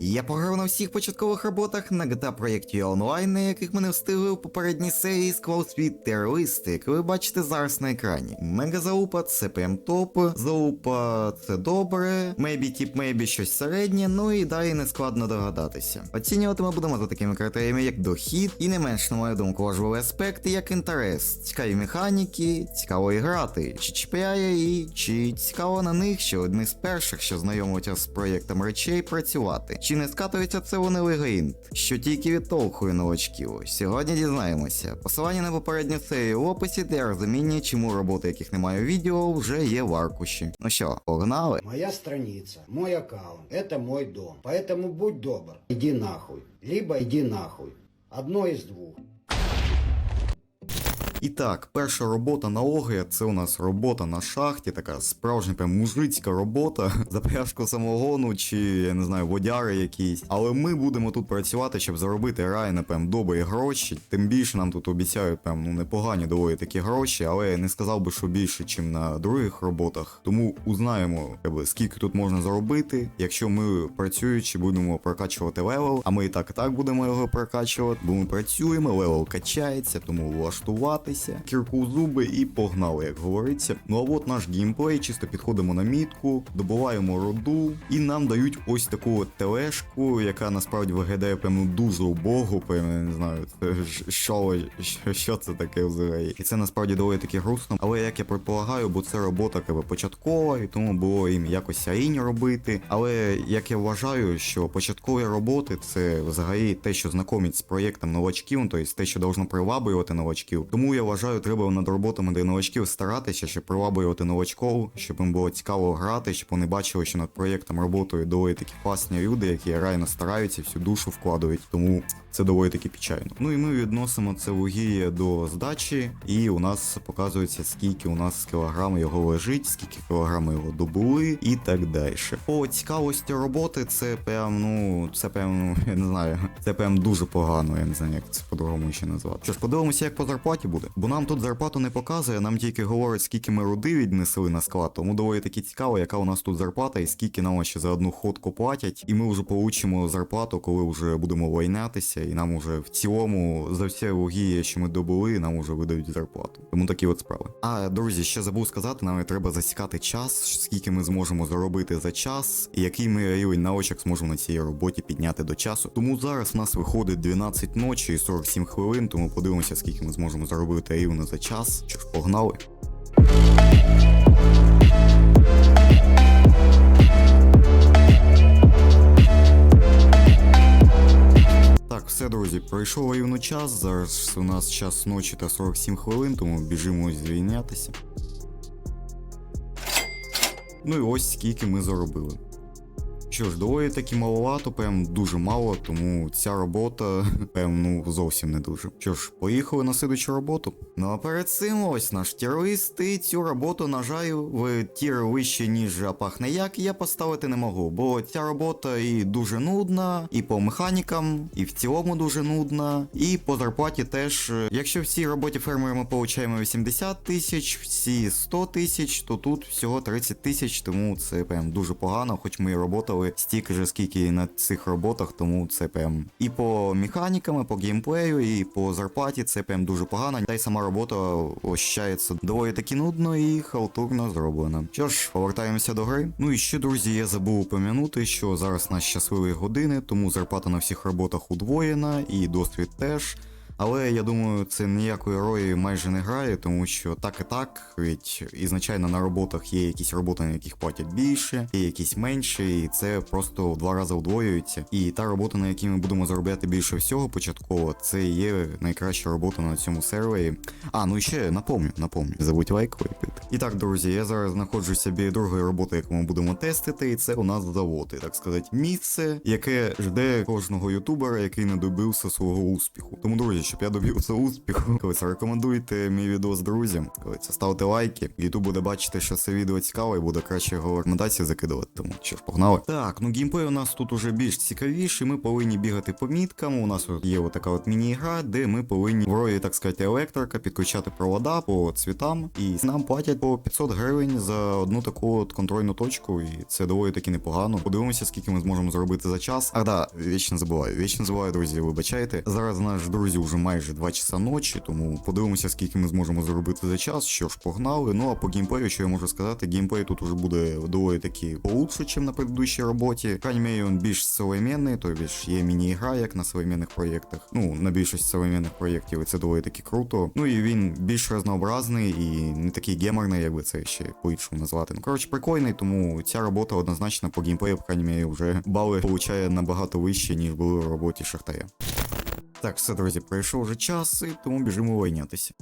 Я пограв на всіх початкових роботах на GTA проєкті онлайн, на яких ми не встигли у попередній серії Squall Speed Terrorist, як ви бачите зараз на екрані. Мега залупа це прям топ, залупа це добре, мейбі тип мейбі щось середнє, ну і далі не складно догадатися. Оцінювати ми будемо за такими критеріями, як дохід, і не менш, на мою думку, важливий аспект, як інтерес, цікаві механіки, цікаво і грати, чи чіпляє і чи цікаво на них, що одні з перших, що знайомить з проєктом речей, працювати. Чи не скатується це у легенд, що тільки відтолхує новачків? Сьогодні дізнаємося. Посилання на попередню серію в описі для розуміння, чому роботи, яких немає у відео, вже є в аркуші. Ну що, погнали? Моя страниця, мой аккаунт, это мой дом. Поэтому будь добр, іди нахуй. Либо іди нахуй. Одно із двух. І так, перша робота на огляд це у нас робота на шахті, така справжня прям мужицька робота, запряжку самогону чи я не знаю, водяри якісь. Але ми будемо тут працювати, щоб заробити реально прям добрі гроші. Тим більше нам тут обіцяють прям ну непогані доволі такі гроші, але я не сказав би, що більше, ніж на других роботах. Тому узнаємо, якби, скільки тут можна заробити, якщо ми працюючи будемо прокачувати левел, а ми і так і так будемо його прокачувати, бо ми працюємо, левел качається, тому влаштуватися, кірку зуби і погнали, як говориться. Ну а от наш геймплей, чисто підходимо на мітку, добуваємо роду, і нам дають ось таку от тележку, яка насправді виглядає прям ну, дуже убого, прям не знаю, що, що, що це таке взагалі. І це насправді доволі таки грустно. Але як я предполагаю, бо це робота якби початкова, і тому було їм якось аїнь робити. Але як я вважаю, що початкові роботи це взагалі те, що знакомить з проєктом новачків, тобто те, що должно приваблювати новачків. Тому я вважаю, треба над роботами для новачків старатися, щоб приваблювати новачков, щоб їм було цікаво грати, щоб вони бачили, що над проєктом роботою доволі такі класні люди, які реально стараються, всю душу вкладають. Тому це доволі таки печально. Ну і ми відносимо це вугілля до здачі, і у нас показується, скільки у нас кілограм його лежить, скільки кілограм його добули і так далі. По цікавості роботи це прям, ну, це прям, ну, я не знаю, це прям дуже погано, я не знаю, як це по-другому ще назвати. Що ж, подивимося, як по зарплаті буде. Бо нам тут зарплату не показує, нам тільки говорить, скільки ми руди віднесли на склад, тому доволі таки цікаво, яка у нас тут зарплата і скільки нам ще за одну ходку платять. І ми вже получимо зарплату, коли вже будемо войнятися, і нам уже в цілому за все вугілля, що ми добули, нам уже видають зарплату. Тому такі от справи. А друзі, ще забув сказати, нам треба засікати час, скільки ми зможемо заробити за час, і який ми рівень навичок зможемо на цій роботі підняти до часу. Тому зараз в нас виходить 12 ночі і 47 хвилин, тому подивимося, скільки ми зможемо заробити рівно за час. Що ж, погнали. Так, все, друзі, пройшов рівно час. Зараз у нас час ночі та 47 хвилин, тому біжимо звільнятися. Ну і ось скільки ми заробили. Доволі таки маловато, прям дуже мало, тому ця робота прям ну зовсім не дуже. Що ж, поїхали на слідучу роботу. Ну а перед цим ось наш терорист, і цю роботу, на жаль, в тір вище, ніж пахне як, я поставити не можу, бо ця робота і дуже нудна, і по механікам, і в цілому дуже нудна, і по зарплаті теж. Якщо в цій роботі фермери ми получаємо 80 тисяч, всі 100 тисяч, то тут всього 30 тисяч, тому це прям дуже погано, хоч ми і роботали стільки же, скільки на цих роботах, тому це прям і по механікам, і по геймплею, і по зарплаті це прям дуже погано. Та й сама робота ощається доволі таки нудно і халтурно зроблена. Що ж, повертаємося до гри. Ну і ще, друзі, я забув упомянути, що зараз на щасливі години, тому зарплата на всіх роботах удвоєна, і досвід теж. Але я думаю, це ніякої ролі майже не грає, тому що так і так, ведь ізначально на роботах є якісь роботи, на яких платять більше, є якісь менше, і це просто в два рази удвоюється. І та робота, на якій ми будемо заробляти більше всього початково, це є найкраща робота на цьому сервері. А, ну і ще напомню, напомню, забудь лайк випити. І так, друзі, я зараз знаходжуся біля другої роботи, яку ми будемо тестити, і це у нас завод, і, так сказати, місце, яке жде кожного ютубера, який не добився свого успіху. Тому, друзі, щоб я добився успіху. Коли це рекомендуйте мій відео з друзям, коли це ставте лайки. Ютуб буде бачити, що це відео цікаве і буде краще його рекомендації закидувати. Тому що ж погнали. Так, ну геймплей у нас тут уже більш цікавіший. Ми повинні бігати по міткам. У нас є отака от міні-гра, де ми повинні в ролі, так сказати, електрика підключати провода по цвітам. І нам платять по 500 гривень за одну таку от контрольну точку, і це доволі таки непогано. Подивимося, скільки ми зможемо зробити за час. А да, вічно забуваю. Вічно забуваю, друзі, вибачайте. Зараз наш друзі вже майже 2 часа ночі, тому подивимося, скільки ми зможемо зробити за час. Що ж, погнали. Ну а по геймплею, що я можу сказати, геймплей тут уже буде доволі таки получше, ніж на предыдущій роботі. Крайній він більш современний, то більш є міні-гра, як на современних проєктах. Ну, на більшості современних проєктів, і це доволі таки круто. Ну і він більш разнообразний і не такий геморний, як би це ще по-іншому назвати. Ну, коротше, прикольний, тому ця робота однозначно по геймплею, в крайній мірі, вже бали получає набагато вище, ніж були в роботі Шахтаря. Так, все, друзі, пройшов вже час, і тому біжимо вийнятися.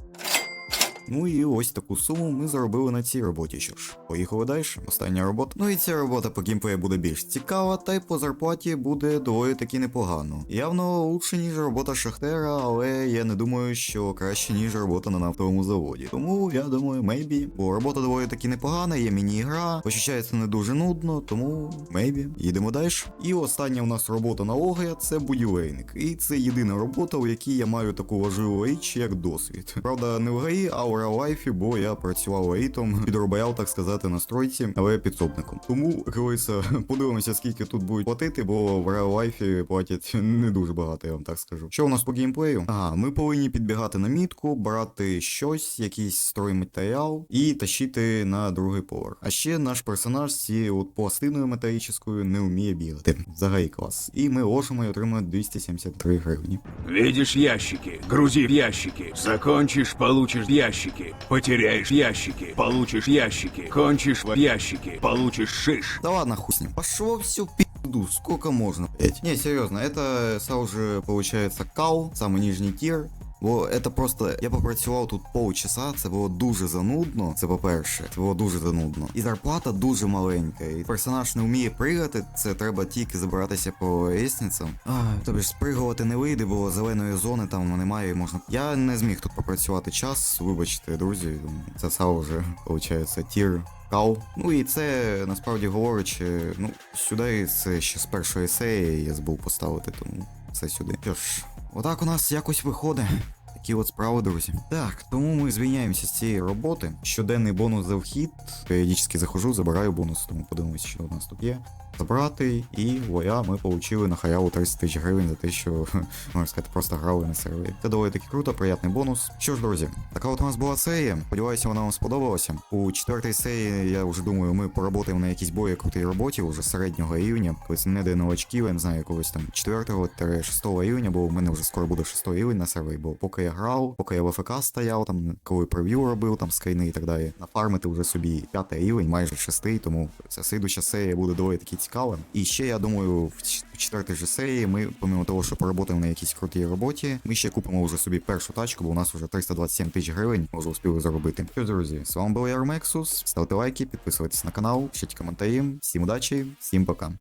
Ну і ось таку суму ми заробили на цій роботі. Що ж, поїхали далі. Остання робота. Ну і ця робота по геймплею буде більш цікава, та й по зарплаті буде доволі таки непогано. Явно лучше, ніж робота Шахтера, але я не думаю, що краще, ніж робота на нафтовому заводі. Тому я думаю, maybe. Бо робота доволі таки непогана, є міні-гра, ощущається не дуже нудно, тому maybe. Їдемо далі. І остання у нас робота на ОГЕ це будівельник. І це єдина робота, у якій я маю таку важливу річ, як досвід. Правда, не в ГАІ, а у реал-лайфі, бо я працював ейтом, підробляв, так сказати, на стройці, але підсобником. Тому, говориться, подивимося, скільки тут будуть платити, бо в реал-лайфі платять не дуже багато, я вам так скажу. Що у нас по геймплею? Ага, ми повинні підбігати на мітку, брати щось, якийсь стройматеріал і тащити на другий поверх. А ще наш персонаж з цією от пластиною металічною не вміє бігати. Взагалі клас. І ми ложимо і отримуємо 273 гривні. Видишь ящики? Грузи в ящики. Закончишь, получишь ящики. Потеряешь ящики. Получишь ящики. Кончишь в ящики. Получишь шиш. Да ладно, хуй с ним. Пошло все пизду, сколько можно, блять. Не, серьезно, это сразу же получается кал, самый нижний тир. Бо це просто я попрацював тут полчаса, це було дуже занудно. Це по-перше, це було дуже занудно. І зарплата дуже маленька. І персонаж не вміє пригати, це треба тільки забиратися по лестницям. А, тобі ж спригувати не вийде, бо зеленої зони там немає. і Можна. Я не зміг тут попрацювати час. Вибачте, друзі. Це сало вже виходить тір. Кал. Ну і це насправді говорячи, ну сюди це ще з першої серії я забув поставити, тому це сюди. Що ж, отак у нас якось виходить. Такі от справи, друзі. Так, тому ми звільняємося з цієї роботи. Щоденний бонус за вхід. Періодично захожу, забираю бонус, тому подивимося, що у нас тут є. Забрати, і воя, ми отримали на халяву 30 тисяч гривень за те, що можна сказати, просто грали на сервері. Це доволі таки круто, приятний бонус. Що ж, друзі, така от у нас була серія. Сподіваюся, вона вам сподобалася. У четвертій серії, я вже думаю, ми поработаємо на якійсь бої крутій роботі, вже середнього рівня. Колись не для новачків, я не знаю, якогось там 4-6 рівня, бо в мене вже скоро буде 6 рівень на сервері, бо поки я грав, поки я в АФК стояв, там коли прев'ю робив, там скайни і так далі. Нафармити вже собі 5 рівень, майже 6, тому ця слідуща серія буде доволі таки цікава. І ще я думаю, в четвертій же серії ми, помимо того, що поработаємо на якійсь крутій роботі, ми ще купимо вже собі першу тачку, бо у нас вже 327 тисяч гривень може успіли заробити. Що, друзі, з вами був Ярмексус. Ставте лайки, підписуйтесь на канал, пишіть коментарі. Всім удачі, всім пока.